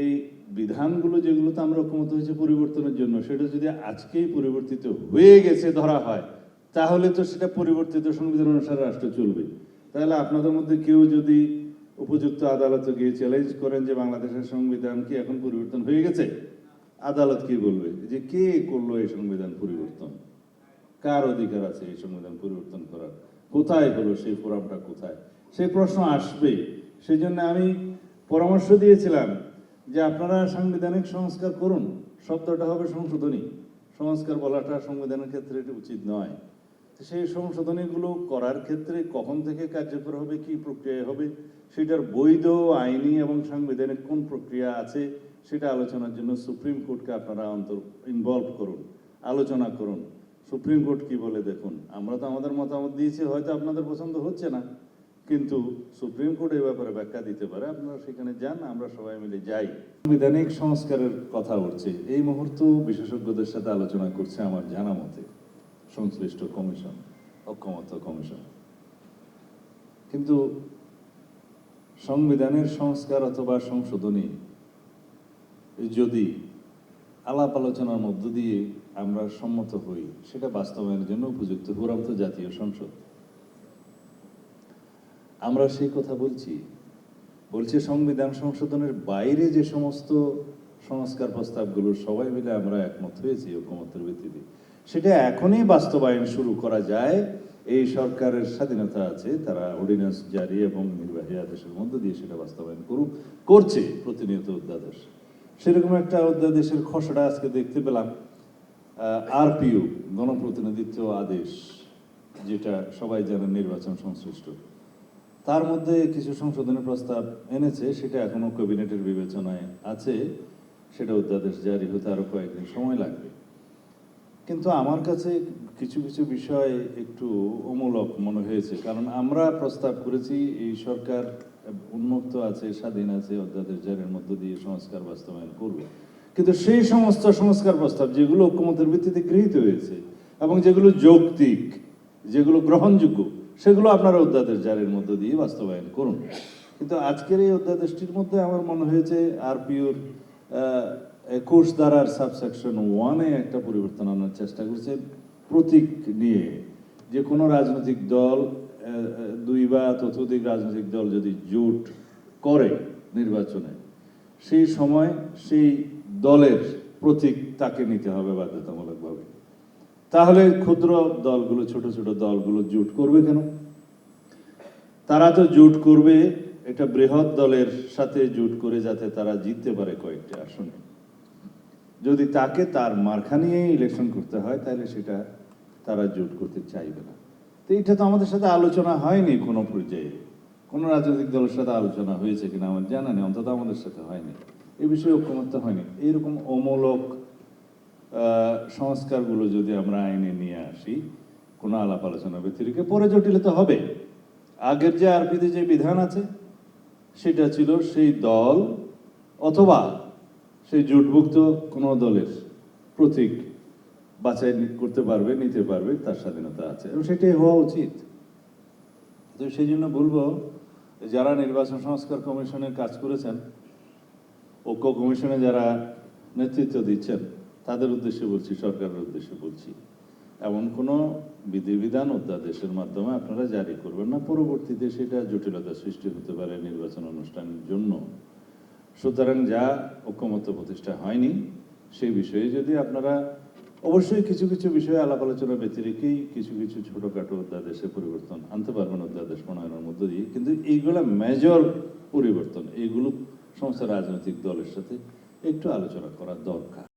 এই বিধানগুলো যেগুলো তো আমরা ঐক্যমত হয়েছে পরিবর্তনের জন্য, সেটা যদি আজকেই পরিবর্তিত হয়ে গেছে ধরা হয়, তাহলে তো সেটা পরিবর্তিত সংবিধান অনুসারে রাষ্ট্র চলবে। তাহলে আপনাদের মধ্যে কেউ যদি উপযুক্ত আদালতে গিয়ে চ্যালেঞ্জ করেন যে বাংলাদেশের সংবিধান কি এখন পরিবর্তন হয়ে গেছে, আদালত কি বলবে? যে কে করল এই সংবিধান পরিবর্তন? কার অধিকার আছে এই সংবিধান পরিবর্তন করার? কোথায় হলো সেই ফোরামটা কোথায়? সেই প্রশ্ন আসবে সেই জন্য আমি পরামর্শ দিয়েছিলাম যে আপনারা সাংবিধানিক সংস্কার করুন, শব্দটা হবে সংশোধনী। সংস্কার বলাটা সংবিধানের ক্ষেত্রে এটা উচিত নয়। সেই সংশোধনীগুলো করার ক্ষেত্রে কখন থেকে কার্যকর হবে, কি প্রক্রিয়া হবে, সেটার বৈধ আইনি এবং সাংবিধানিক কোন প্রক্রিয়া আছে, সেটা আলোচনার জন্য সুপ্রিম কোর্টকে আপনারা অন্তর ইনভলভ করুন, আলোচনা করুন। সুপ্রিম কোর্ট কি বলে দেখুন? আমরা তো আমাদের মতামত দিয়েছি, হয়তো আপনাদের পছন্দ হচ্ছে না। কিন্তু সুপ্রিম কোর্ট এই ব্যাপারে ব্যাখ্যা দিতে পারে। আপনারা সেখানে যান, আমরা সবাই মিলে যাই। সাংবিধানিক সংস্কারের কথা উঠছে। এই মুহূর্তে বিশেষজ্ঞদের সাথে আলোচনা করছে আমার জানা মতে। সংশ্লিষ্ট কমিশন, ঐক্যমত্য কমিশন। কিন্তু সংবিধানের সংস্কার অথবা সংশোধনী যদি আলাপ আলোচনার মধ্য দিয়ে আমরা সম্মত হই, সেটা বাস্তবায়নের জন্য উপযুক্ত। ফোরাম তো জাতীয় সংসদ। আমরা সেই কথা বলছি। বলছি সংবিধান সংশোধনের বাইরে যে সমস্ত সংস্কার প্রস্তাবগুলো, সবাই মিলে আমরা একমত হয়েছি ঐকমত্যের ভিত্তিতে। সেটা এখনই বাস্তবায়ন শুরু করা যায়। এই সরকারের স্বাধীনতা আছে, তারা অর্ডিন্যান্স জারি এবং নির্বাহী আদেশের মধ্য দিয়ে সেটা বাস্তবায়ন করুক, করছে প্রতিনিয়ত অধ্যাদেশ। সেরকম একটা অধ্যাদেশের খসড়া আজকে দেখতে পেলাম। আরপিও গণপ্রতিনিধিত্ব আদেশ, যেটা সবাই জানেন নির্বাচন সংশ্লিষ্ট। তার মধ্যে কিছু সংশোধনের প্রস্তাব এনেছে, সেটা এখনও ক্যাবিনেটের বিবেচনায় আছে, সেটা অধ্যাদেশ জারি হতে আরও কয়েকদিন সময় লাগবে। কিন্তু আমার কাছে কিছু কিছু বিষয় একটু অমূলক মনে হয়েছে, কারণ আমরা প্রস্তাব করেছি, এই সরকার উন্মুক্ত আছে, স্বাধীন আছে, অধ্যাদেশ জারির মধ্য দিয়ে সংস্কার বাস্তবায়ন করবে। কিন্তু সেই সমস্ত সংস্কার প্রস্তাব, যেগুলো ঐক্যমতের ভিত্তিতে গৃহীত হয়েছে, এবং যেগুলো যৌক্তিক, যেগুলো গ্রহণযোগ্য সেগুলো আপনারা অধ্যাদেশ জারির মধ্য দিয়ে বাস্তবায়ন করুন। কিন্তু আজকের এই অধ্যাদেশটির মধ্যে আমার মনে হয়েছে আরপিওর একুশ ধারার সাবসেকশন ওয়ানে একটা পরিবর্তন আনার চেষ্টা করছে প্রতীক নিয়ে। যে কোনো রাজনৈতিক দল দুই বা ততোধিক রাজনৈতিক দল যদি জোট করে নির্বাচনে, সেই সময় সেই দলের প্রতীক তাকে নিতে হবে বাধ্যতামূলকভাবে। তাহলে ক্ষুদ্র দলগুলো, ছোট ছোট দলগুলো জোট করবে কেন? তারা তো জোট করবে এটা বৃহৎ দলের সাথে জোট করে যাতে তারা জিততে পারে কয়েকটি আসনে। যদি তাকে তার মার্খা নিয়ে ইলেকশন করতে হয়, তাহলে সেটা তারা জোট করতে চাইবে না। তো এটা তো আমাদের সাথে আলোচনা হয়নি কোনো পর্যায়ে। কোনো রাজনৈতিক দলের সাথে আলোচনা হয়েছে কিনা আমার জানা নেই, অন্তত আমাদের সাথে হয়নি। এই বিষয়ে ঐক্যমত্য হয়নি। এইরকম অমূলক সংস্কারগুলো যদি আমরা আইনে নিয়ে আসি, কোনো আলাপ আলোচনা ব্যতিরিকে, পরে জটিলতা হবে। আগের যে আরপিতে যে বিধান আছে, সেটা ছিল সেই দল অথবা সেই জোটভুক্ত কোনো দলের প্রতীক বাছাই করতে পারবে, নিতে পারবে, তার স্বাধীনতা আছে। এবং সেটাই হওয়া উচিত। তো সেই জন্য বলব, যারা নির্বাচন সংস্কার কমিশনের কাজ করেছেন, ঐক্য কমিশনে যারা নেতৃত্ব দিচ্ছেন তাদের উদ্দেশ্যে বলছি, সরকারের উদ্দেশ্যে বলছি। এমন কোনো বিধিবিধান অধ্যাদেশের মাধ্যমে আপনারা জারি করবেন না। পরবর্তীতে সেটা জটিলতা সৃষ্টি হতে পারে নির্বাচন অনুষ্ঠানের জন্য। সুতরাং যা ঐক্যমত্য প্রতিষ্ঠা হয়নি, সেই বিষয়ে যদি আপনারা অবশ্যই কিছু কিছু বিষয়ে আলাপ আলোচনা ব্যতিরেকেই কিছু কিছু ছোটোখাটো অধ্যাদেশে পরিবর্তন আনতে পারবেন, অধ্যাদেশ প্রণয়নের মধ্য দিয়ে। কিন্তু এইগুলো মেজর পরিবর্তন, এইগুলো সমস্ত রাজনৈতিক দলের সাথে একটু আলোচনা করা দরকার।